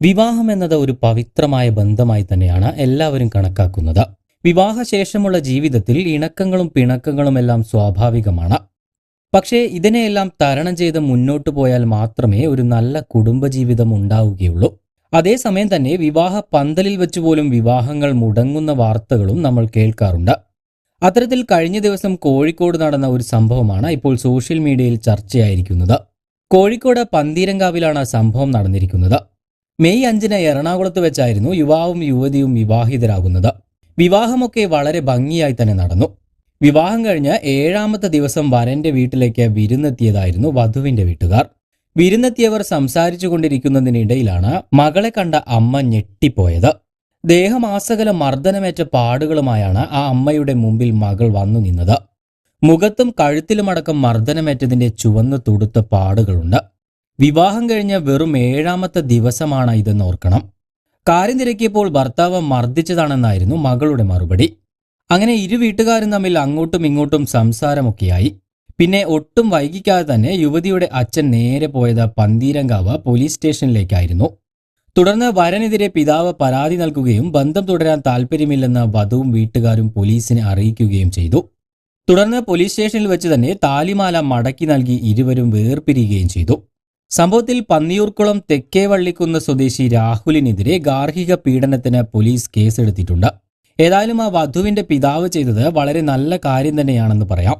വിവാഹം എന്നത് ഒരു പവിത്രമായ ബന്ധമായി തന്നെയാണ് എല്ലാവരും കണക്കാക്കുന്നത്. വിവാഹശേഷമുള്ള ജീവിതത്തിൽ ഇണക്കങ്ങളും പിണക്കങ്ങളും എല്ലാം സ്വാഭാവികമാണ്. പക്ഷേ ഇതിനെയെല്ലാം തരണം ചെയ്ത് മുന്നോട്ടു പോയാൽ മാത്രമേ ഒരു നല്ല കുടുംബജീവിതം ഉണ്ടാവുകയുള്ളൂ. അതേസമയം തന്നെ വിവാഹ പന്തലിൽ വെച്ച് പോലും വിവാഹങ്ങൾ മുടങ്ങുന്ന വാർത്തകളും നമ്മൾ കേൾക്കാറുണ്ട്. അത്തരത്തിൽ കഴിഞ്ഞ ദിവസം കോഴിക്കോട് നടന്ന ഒരു സംഭവമാണ് ഇപ്പോൾ സോഷ്യൽ മീഡിയയിൽ ചർച്ചയായിരിക്കുന്നത്. കോഴിക്കോട് പന്തീരങ്കാവിലാണ് സംഭവം നടന്നിരിക്കുന്നത്. മെയ് അഞ്ചിന് എറണാകുളത്ത് വെച്ചായിരുന്നു യുവാവും യുവതിയും വിവാഹിതരാകുന്നത്. വിവാഹമൊക്കെ വളരെ ഭംഗിയായി തന്നെ നടന്നു. വിവാഹം കഴിഞ്ഞ് ഏഴാമത്തെ ദിവസം വരന്റെ വീട്ടിലേക്ക് വിരുന്നെത്തിയതായിരുന്നു വധുവിന്റെ വീട്ടുകാർ. വിരുന്നെത്തിയവർ സംസാരിച്ചു കൊണ്ടിരിക്കുന്നതിനിടയിലാണ് മകളെ കണ്ട അമ്മ ഞെട്ടിപ്പോയത്. ദേഹമാസകല മർദ്ദനമേറ്റ പാടുകളുമായാണ് ആ അമ്മയുടെ മുമ്പിൽ മകൾ വന്നു നിന്നത്. മുഖത്തും കഴുത്തിലുമടക്കം മർദ്ദനമേറ്റതിന്റെ ചുവന്നു തുടുത്ത പാടുകളുണ്ട്. വിവാഹം കഴിഞ്ഞ വെറും ഏഴാമത്തെ ദിവസമാണ് ഇതെന്ന് ഓർക്കണം. കാര്യം തിരക്കിയപ്പോൾ ഭർത്താവ് മർദ്ദിച്ചതാണെന്നായിരുന്നു മകളുടെ മറുപടി. അങ്ങനെ ഇരു വീട്ടുകാരും തമ്മിൽ അങ്ങോട്ടും ഇങ്ങോട്ടും സംസാരമൊക്കെയായി. പിന്നെ ഒട്ടും വൈകിക്കാതെ തന്നെ യുവതിയുടെ അച്ഛൻ നേരെ പോയത് പന്തീരങ്കാവ് പോലീസ് സ്റ്റേഷനിലേക്കായിരുന്നു. തുടർന്ന് വരനെതിരെ പിതാവ് പരാതി നൽകുകയും ബന്ധം തുടരാൻ താല്പര്യമില്ലെന്ന് വധുവും വീട്ടുകാരും പോലീസിനെ അറിയിക്കുകയും ചെയ്തു. തുടർന്ന് പോലീസ് സ്റ്റേഷനിൽ വെച്ച് തന്നെ താലിമാല മടക്കി നൽകി ഇരുവരും വേർപിരിയുകയും ചെയ്തു. സംഭവത്തിൽ പന്നിയൂർക്കുളം തെക്കേ വള്ളിക്കുന്ന് സ്വദേശി രാഹുലിനെതിരെ ഗാർഹിക പീഡനത്തിന് പോലീസ് കേസെടുത്തിട്ടുണ്ട്. ഏതായാലും ആ വധുവിന്റെ പിതാവ് ചെയ്തത് വളരെ നല്ല കാര്യം തന്നെയാണെന്ന് പറയാം.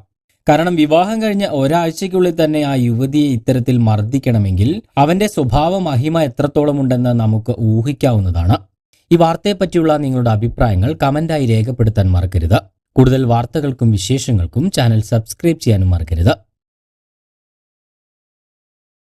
കാരണം വിവാഹം കഴിഞ്ഞ ഒരാഴ്ചയ്ക്കുള്ളിൽ തന്നെ ആ യുവതിയെ ഇത്തരത്തിൽ മർദ്ദിക്കണമെങ്കിൽ അവന്റെ സ്വഭാവ മഹിമ എത്രത്തോളം ഉണ്ടെന്ന് നമുക്ക് ഊഹിക്കാവുന്നതാണ്. ഈ വാർത്തയെപ്പറ്റിയുള്ള നിങ്ങളുടെ അഭിപ്രായങ്ങൾ കമന്റായി രേഖപ്പെടുത്താൻ മറക്കരുത്. കൂടുതൽ വാർത്തകൾക്കും വിശേഷങ്ങൾക്കും ചാനൽ സബ്സ്ക്രൈബ് ചെയ്യാനും മറക്കരുത്.